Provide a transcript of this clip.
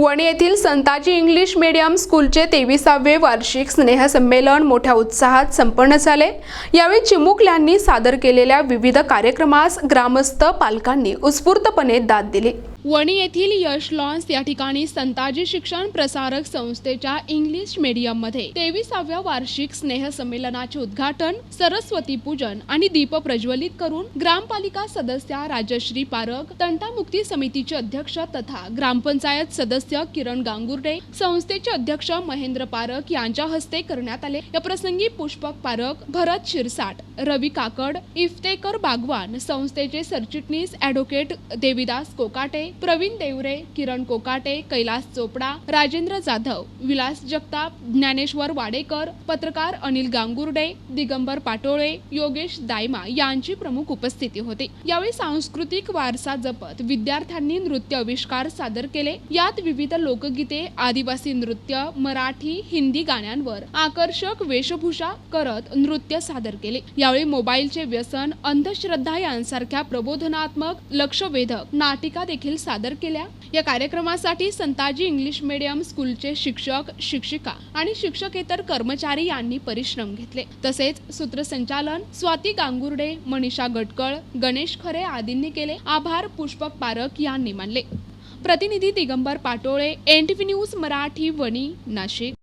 वणी येथील Santaji English medium स्कूलचे तेविसावे वार्षिक स्नेहसंमेलन मोठ्या उत्साहात संपन्न झाले. यावेळी चिमुकल्यांनी सादर केलेल्या विविध कार्यक्रमास ग्रामस्थ पालकांनी उत्स्फूर्तपणे दाद दिली. वणी येथील यश लॉन्स या ठिकाणी संताजी शिक्षण प्रसारक संस्थेच्या इंग्लिश मीडियममध्ये तेविसाव्या वार्षिक स्नेहसंमेलनाचे उद्घाटन सरस्वती पूजन आणि दीप प्रज्वलित करून ग्रामपालिका सदस्या राजश्री पारक तंटामुक्ती समितीचे अध्यक्ष तथा ग्रामपंचायत सदस्य किरण गांगुर्डे संस्थेचे अध्यक्ष महेंद्र पारक यांच्या हस्ते करण्यात आले. या प्रसंगी पुष्पक पारक भरत शिरसाट रवी काकड इफ्तेकर बागवान संस्थेचे सरचिटणीस ॲडव्होकेट देविदास कोकाटे प्रवीण देवरे किरण कोकाटे कैलास चोपडा राजेंद्र जाधव विलास जगताप ज्ञानेश्वर वाडेकर पत्रकार अनिल गांगुर्डे दिगंबर पाटोळे योगेश दायमा यांची प्रमुख उपस्थिती होती. यावेळी सांस्कृतिक वारसा जपत विद्यार्थ्यांनी नृत्य आविष्कार सादर केले. यात विविध लोकगीते आदिवासी नृत्य मराठी हिंदी गाण्यांवर आकर्षक वेशभूषा करत नृत्य सादर केले. यावेळी मोबाईलचे व्यसन अंधश्रद्धा यांसारख्या प्रबोधनात्मक लक्षवेधक नाटिका देखील सादर केल्या. या कार्यक्रमासाठी संताजी इंग्लिश मीडियम स्कूलचे शिक्षक शिक्षिका आणि शिक्षकेतर कर्मचारी यांनी परिश्रम घेतले. तसेच सूत्रसंचालन स्वाती गांगुर्डे मनीषा गटकळ गणेश खरे आदींनी केले. आभार पुष्पक पारक यांनी मानले. प्रतिनिधी Digambar Patole N T V news Marathi Wani Nashik.